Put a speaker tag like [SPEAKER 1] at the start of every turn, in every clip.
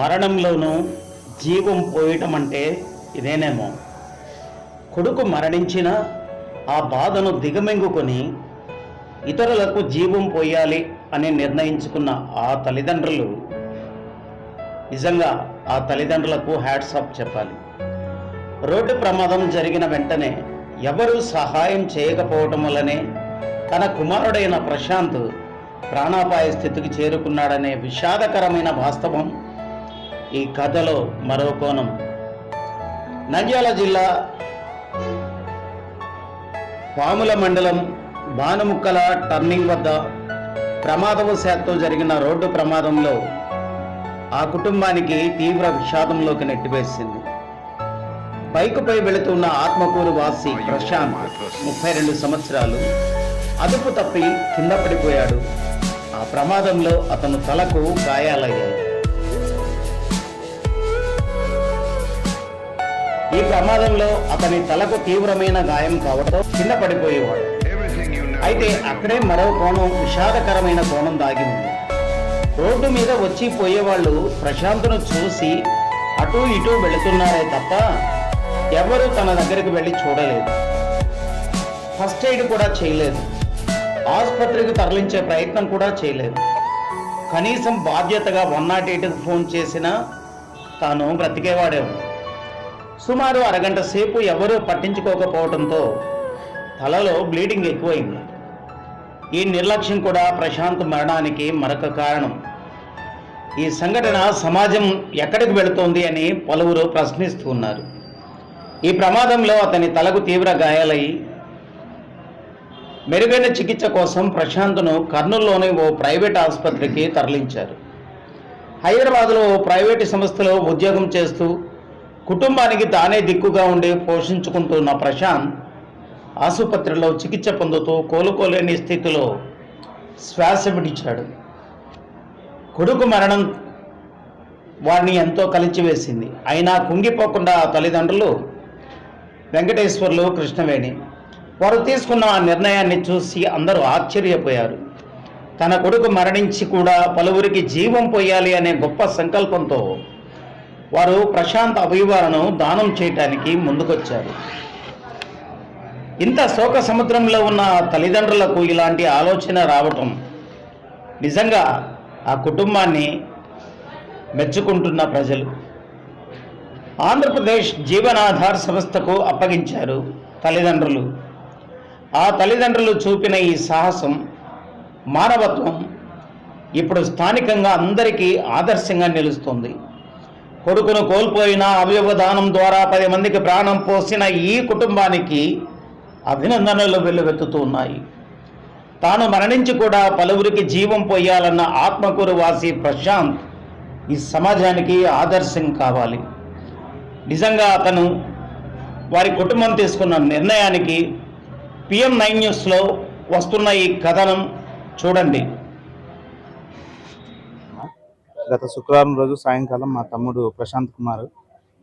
[SPEAKER 1] మరణంలోనూ జీవం పోయటం అంటే ఇదేనేమో. కొడుకు మరణించిన ఆ బాధను దిగమింగుకొని ఇతరులకు జీవం పోయాలి అని నిర్ణయించుకున్న ఆ తల్లిదండ్రులు నిజంగా ఆ తల్లిదండ్రులకు హ్యాట్స్ ఆఫ్ చెప్పాలి. రోడ్డు ప్రమాదం జరిగిన వెంటనే ఎవరూ సహాయం చేయకపోవటం వల్లనే తన కుమారుడైన ప్రశాంత్ ప్రాణాపాయ స్థితికి చేరుకున్నాడనే విషాదకరమైన వాస్తవం ఈ కథలో మరో కోణం. నంద్యాల జిల్లా పాముల మండలం భానుముక్కల టర్నింగ్ వద్ద ప్రమాదవశాత్తు జరిగిన రోడ్డు ప్రమాదంలో ఆ కుటుంబానికి తీవ్ర విషాదంలోకి నెట్టివేసింది. బైకుపై వెళుతున్న ఆత్మకూరు వాసి ప్రశాంత్ ముప్పై రెండు సంవత్సరాలు. అదుపు తప్పి కింద పడిపోయాడు. ఆ ప్రమాదంలో అతను తలకు గాయాలయ్యాయి. ఈ ప్రమాదంలో అతని తలకు తీవ్రమైన గాయం కావడంతో కింద పడిపోయేవాడు. అయితే అక్కడే మరో కోణం విషాదకరమైన కోణం దాగి ఉంది. రోడ్డు మీద వచ్చి పోయేవాళ్ళు ప్రశాంత్ను చూసి అటు ఇటు వెళుతున్నారే తప్ప ఎవరు తన దగ్గరికి వెళ్ళి చూడలేదు. ఫస్ట్ ఎయిడ్ కూడా చేయలేదు. ఆసుపత్రికి తరలించే ప్రయత్నం కూడా చేయలేదు. కనీసం బాధ్యతగా వన్ నాట్ ఎయిట్కి ఫోన్ చేసినా తాను బ్రతికేవాడేమో. సుమారు అరగంట సేపు ఎవరూ పట్టించుకోకపోవడంతో తలలో బ్లీడింగ్ ఎక్కువైంది. ఈ నిర్లక్ష్యం కూడా ప్రశాంత్ మరణానికి మరొక కారణం. ఈ సంఘటన సమాజం ఎక్కడికి వెళుతోంది అని పలువురు ప్రశ్నిస్తున్నారు ఈ ప్రమాదంలో అతని తలకు తీవ్ర గాయాలై మెరుగైన చికిత్స కోసం ప్రశాంత్ను కర్నూలులోని ఓ ప్రైవేట్ ఆసుపత్రికి తరలించారు. హైదరాబాద్లో ఓ ప్రైవేటు సంస్థలో ఉద్యోగం చేస్తూ కుటుంబానికి తానే దిక్కుగా ఉండి పోషించుకుంటున్న ప్రశాంత్ ఆసుపత్రిలో చికిత్స పొందుతూ కోలుకోలేని స్థితిలో శ్వాస విడిచాడు కొడుకు మరణం వాడిని ఎంతో కలిచివేసింది. అయినా కుంగిపోకుండా తల్లిదండ్రులు వెంకటేశ్వర్లు కృష్ణవేణి వారు తీసుకున్న ఆ నిర్ణయాన్ని చూసి అందరూ ఆశ్చర్యపోయారు. తన కొడుకు మరణించి కూడా పలువురికి జీవం పోయాలి అనే గొప్ప సంకల్పంతో వారు ప్రశాంత్ అవయవాలను దానం చేయటానికి ముందుకొచ్చారు. ఇంత శోక సముద్రంలో ఉన్న తల్లిదండ్రులకు ఇలాంటి ఆలోచన రావటం నిజంగా ఆ కుటుంబాన్ని మెచ్చుకుంటున్న ప్రజలు. ఆంధ్రప్రదేశ్ జీవనాధార్ సంస్థకు అప్పగించారు తల్లిదండ్రులు. ఆ తల్లిదండ్రులు చూపిన ఈ సాహసం మానవత్వం ఇప్పుడు స్థానికంగా అందరికీ ఆదర్శంగా నిలుస్తుంది. కొడుకును కోల్పోయిన అవయవదానం ద్వారా పది మందికి ప్రాణం పోసిన ఈ కుటుంబానికి అభినందనలు వెల్లువెత్తుతూ ఉన్నాయి. తాను మరణించి కూడా పలువురికి జీవం పోయాలన్న ఆత్మకూరు వాసి ప్రశాంత్ ఈ సమాజానికి ఆదర్శం కావాలి. నిజంగా అతను వారి కుటుంబం తీసుకున్న నిర్ణయానికి పిఎం నైన్ న్యూస్లో వస్తున్న ఈ కథనం చూడండి.
[SPEAKER 2] గత శుక్రవారం రోజు సాయంకాలం మా తమ్ముడు ప్రశాంత్ కుమార్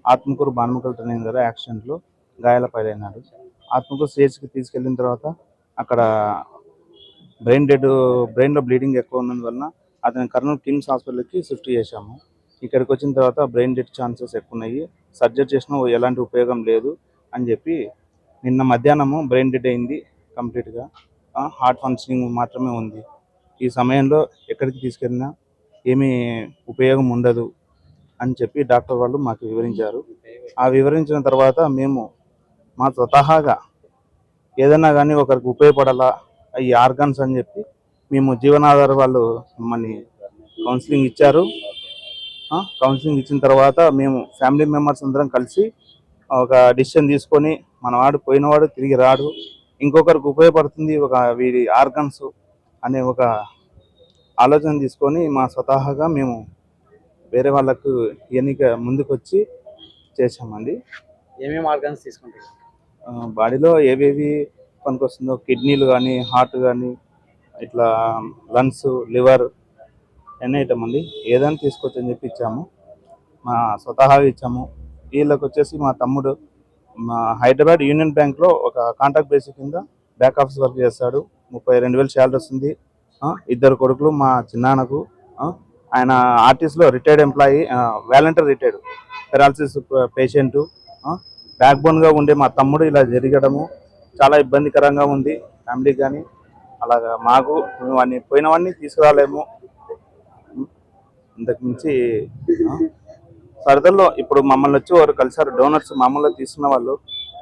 [SPEAKER 2] ఆత్మకూరు భానుమకల్ ట్రైనింగ్ ద్వారా యాక్సిడెంట్లో గాయాల పాలైనాడు. ఆత్మకూరు సిహెచ్కి తీసుకెళ్ళిన తర్వాత అక్కడ బ్రెయిన్ డెడ్ బ్రెయిన్లో బ్లీడింగ్ ఎక్కువ ఉన్నందువలన అతని కర్నూలు కిమ్స్ హాస్పిటల్కి షిఫ్ట్ చేశాము. ఇక్కడికి వచ్చిన తర్వాత బ్రెయిన్ డెడ్ ఛాన్సెస్ ఎక్కువ ఉన్నాయి సర్జరీ చేసినా ఎలాంటి ఉపయోగం లేదు అని చెప్పి నిన్న మధ్యాహ్నము బ్రెయిన్ డెడ్ అయింది కంప్లీట్గా. హార్ట్ ఫంక్షనింగ్ మాత్రమే ఉంది. ఈ సమయంలో ఎక్కడికి తీసుకెళ్ళినా ఏమీ ఉపయోగం ఉండదు అని చెప్పి డాక్టర్ వాళ్ళు మాకు వివరించారు. ఆ వివరించిన తర్వాత మేము మా స్వతహాగా ఏదైనా కానీ ఒకరికి ఉపయోగపడాలా ఈ ఆర్గాన్స్ అని చెప్పి మేము జీవనాధార వాళ్ళు మమ్మల్ని కౌన్సిలింగ్ ఇచ్చారు. కౌన్సిలింగ్ ఇచ్చిన తర్వాత మేము ఫ్యామిలీ మెంబర్స్ అందరం కలిసి ఒక డిసిషన్ తీసుకొని మనవాడు పోయినవాడు తిరిగి రాడు. ఇంకొకరికి ఉపయోగపడుతుంది ఒక వీడి ఆర్గన్స్ అనే ఒక ఆలోచన తీసుకొని మా స్వతహాగా మేము వేరే వాళ్ళకు ఎన్నిక ముందుకు వచ్చి చేసామండి
[SPEAKER 3] ఏమేమి ఆర్గాన్స్ తీసుకుంటారు?
[SPEAKER 2] ఆ, బాడీలో ఏవేవి పనికొస్తుందో కిడ్నీలు కానీ హార్ట్ కానీ ఇట్లా లంగ్స్ లివర్ అన్నీ ఐటమ్ అండి? ఏదైనా తీసుకోవచ్చు అని చెప్పి ఇచ్చాము. మా స్వతహాగా ఇచ్చాము. వీళ్ళకి వచ్చేసి మా తమ్ముడు మా హైదరాబాద్ యూనియన్ బ్యాంక్లో ఒక కాంట్రాక్ట్ బేసిక్ కింద బ్యాక్ ఆఫీస్ వర్క్ చేస్తాడు. ముప్పై రెండు వేలు శాలరీ వస్తుంది ఇద్దరు కొడుకులు మా చిన్నాన్నకు ఆయన ఆర్టిస్ట్లో retired employee volunteer retired paralysis patient back బోన్గా ఉండే మా తమ్ముడు ఇలా జరగడము చాలా ఇబ్బందికరంగా ఉంది ఫ్యామిలీకి కానీ అలాగా మాకు వాడిని పోయినవన్నీ తీసుకురాలేము. ఇంతకు మించి సరదల్లో ఇప్పుడు మమ్మల్ని వచ్చి వారు కలిసారు డోనర్స్ మమ్మల్ని తీసుకున్న వాళ్ళు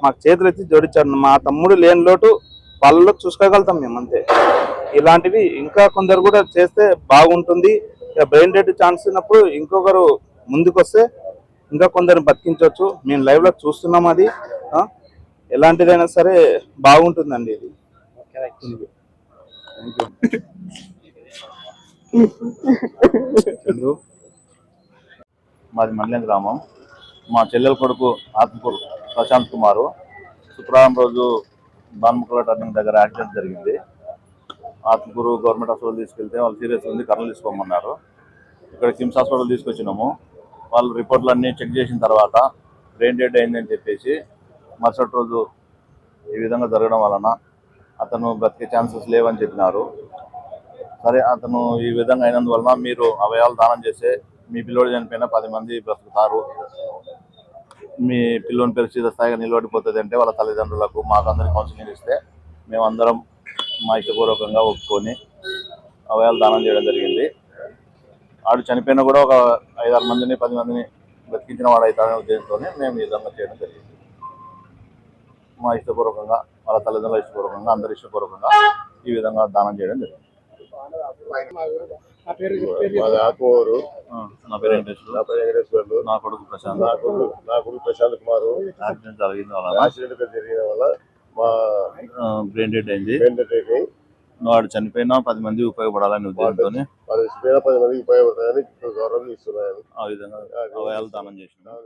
[SPEAKER 2] మాకు చేతులు ఎత్తి జోడించారు. మా తమ్ముడు లేని లోటు వాళ్ళలో చూసుకోగలుగుతాం మేము అంతే ఇలాంటివి ఇంకా కొందరు కూడా చేస్తే బాగుంటుంది. బ్రెయిన్ డెడ్ ఛాన్స్ ఉన్నప్పుడు ఇంకొకరు ముందుకొస్తే ఇంకా కొందరిని బతికించవచ్చు. మేము లైవ్లో చూస్తున్నాం అది. ఎలాంటిదైనా సరే బాగుంటుందండి ఇది.
[SPEAKER 4] మాది మల్యం గ్రామం. మా చెల్లెల కొడుకు ఆత్మకూరు ప్రశాంత్ కుమారు. శుక్రవారం రోజు బాన్ముకల టర్నింగ్ దగ్గర యాక్సిడెంట్ జరిగింది. ఆత్మకూరు గవర్నమెంట్ హాస్పిటల్ తీసుకెళ్తే వాళ్ళు సీరియస్ ఉంది కర్నూలు తీసుకోమన్నారు. ఇక్కడ కిమ్స్ హాస్పిటల్ తీసుకొచ్చినాము. వాళ్ళు రిపోర్ట్లు అన్నీ చెక్ చేసిన తర్వాత బ్రెయిన్ డెడ్ అయిందని చెప్పేసి మరుసటి రోజు ఈ విధంగా జరగడం వలన అతను బ్రతికే ఛాన్సెస్ లేవని చెప్పినారు. సరే అతను ఈ విధంగా అయినందువలన మీరు అవయవాలు దానం చేస్తే మీ పిల్లోడు చనిపోయినా పది మంది బ్రతుకుతారు. మీ పిల్లోని పరిస్థితి స్థాయిగా నిలబడిపోతుంది అంటే వాళ్ళ తల్లిదండ్రులకు మాకు అందరికీ కౌన్సిలింగ్ ఇస్తే మేమందరం మా ఇష్టపూర్వకంగా ఒప్పుకొని అవయవాలు దానం చేయడం జరిగింది. ఆడు చనిపోయినా కూడా ఒక ఐదారు మందిని పది మందిని బ్రతికించిన వాడు అవుతాడనే ఉద్దేశంతో మేము ఈ విధంగా చేయడం జరిగింది. మా ఇష్టపూర్వకంగా వాళ్ళ తల్లిదండ్రుల ఇష్టపూర్వకంగా అందరి ఇష్టపూర్వకంగా ఈ విధంగా దానం చేయడం జరిగింది.
[SPEAKER 5] మాది ఆకుమూరు
[SPEAKER 4] ఆ, నా పేరు వెంకటేశ్వర
[SPEAKER 5] నా పేరు వెంకటేశ్వర్లు
[SPEAKER 4] నా కొడుకు ప్రశాంత్.
[SPEAKER 5] నా కొడుకు నా కొడుకు ప్రశాంత్ కుమారు.
[SPEAKER 4] యాక్సిడెంట్
[SPEAKER 5] జరిగిన వల్ల
[SPEAKER 4] బ్రెయిన్ డెడ్ అయింది. వాడు చనిపోయినా పది మంది ఉపయోగపడాలని ఉద్దేశంతో
[SPEAKER 5] పది మందికి ఉపయోగపడతాయని గౌరవం ఇస్తున్నాయని.
[SPEAKER 4] ఆ విధంగా దానం చేసినాం.